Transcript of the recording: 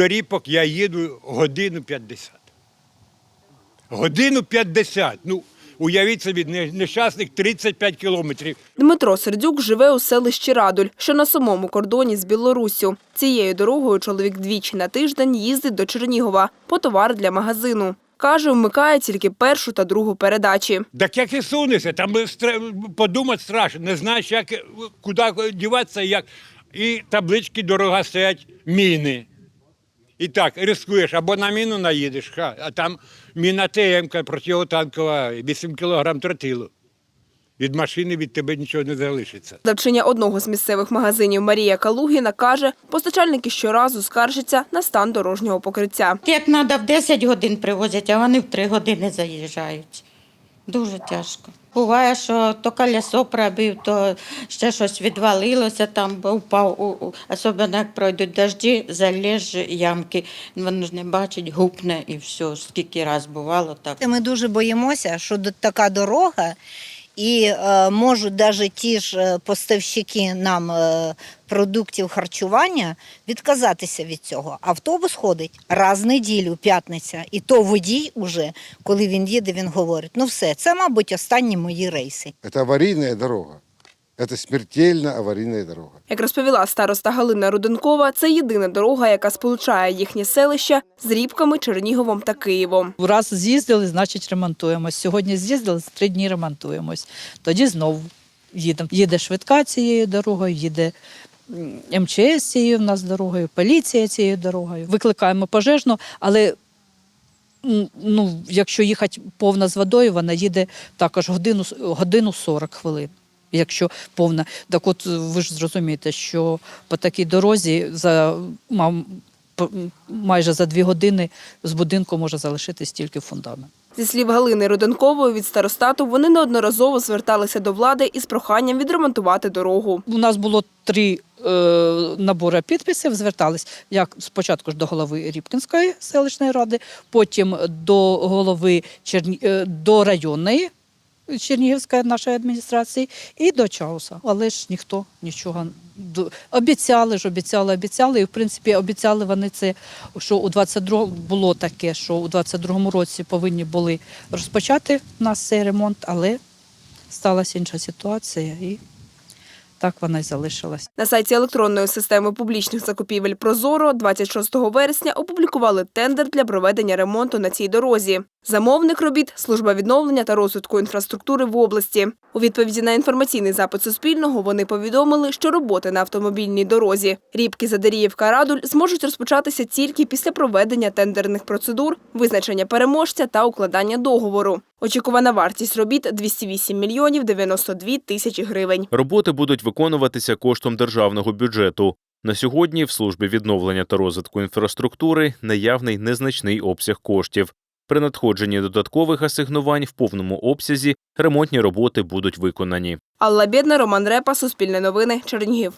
до ріпок я їду годину 50. Годину 50. Ну, уявіть собі, не- нещасних 35 кілометрів. Дмитро Сердюк живе у селищі Радуль, що на самому кордоні з Білоруссю. Цією дорогою чоловік двічі на тиждень їздить до Чернігова по товар для магазину. Каже, вмикає тільки першу та другу передачі. Так як і сунешся, там подумати страшно, не знаєш, як, куди діватися, як. І таблички дорога стоять, міни. І так, рискуєш, або на міну наїдеш, ха, а там міна ТМК противотанкова, 8 кілограм тротилу. Від машини від тебе нічого не залишиться. Давчиня одного з місцевих магазинів Марія Калугіна каже, постачальники щоразу скаржаться на стан дорожнього покриття. Як треба в 10 годин привозять, а вони в 3 години заїжджають. Дуже тяжко. Буває, що то колесо пробив, то ще щось відвалилося, там впав, особливо як пройдуть дожді, залеж ямки. Воно ж не бачить, гупне і все. Скільки раз бувало так. Ми дуже боїмося, що така дорога, і е, можуть навіть ті ж е, поставщики нам е, продуктів харчування відказатися від цього. Автобус ходить раз в неділю, п'ятниця, і то водій уже, коли він їде, він говорить: ну все, це, мабуть, останні мої рейси. Це аварійна дорога. Это смертельно аварийная дорога. Як розповіла староста Галина Руденкова, це єдина дорога, яка сполучає їхнє селище з Рібками, Черніговом та Києвом. Раз з'їздили, значить ремонтуємось. Сьогодні з'їздили, три дні ремонтуємось. Тоді знову їдемо. Їде швидка цією дорогою, їде МЧС цією в нас дорогою, поліція цією дорогою. Викликаємо пожежну, але ну, якщо їхати повна з водою, вона їде також годину, годину 40 хвилин. Якщо повна, так от ви ж зрозумієте, що по такій дорозі за мам, майже за дві години з будинку може залишитись тільки фундамент. Зі слів Галини Руденкової від старостату, вони неодноразово зверталися до влади із проханням відремонтувати дорогу. У нас було три е, набори підписів. Звертались як спочатку ж до голови Рібкінської селищної ради, потім до голови Черні... е, до районної Чернігівської нашої адміністрації і до Чауса. Але ж ніхто нічого обіцяли ж, обіцяли, обіцяли. І в принципі обіцяли вони це, що у 22 було таке, що у 22-му році повинні були розпочати у нас цей ремонт, але сталася інша ситуація і так вона й залишилась. На сайті електронної системи публічних закупівель Прозоро 26 вересня опублікували тендер для проведення ремонту на цій дорозі. Замовник робіт служба відновлення та розвитку інфраструктури в області. У відповіді на інформаційний запит Суспільного вони повідомили, що роботи на автомобільній дорозі Рібки Задаріївка Радуль зможуть розпочатися тільки після проведення тендерних процедур, визначення переможця та укладання договору. Очікувана вартість робіт 208 мільйонів 92 тисячі гривень. Роботи будуть виконуватися коштом державного бюджету. На сьогодні в службі відновлення та розвитку інфраструктури наявний незначний обсяг коштів. При надходженні додаткових асигнувань в повному обсязі ремонтні роботи будуть виконані. Алла Бєдна, Роман Репа, Суспільне новини, Чернігів.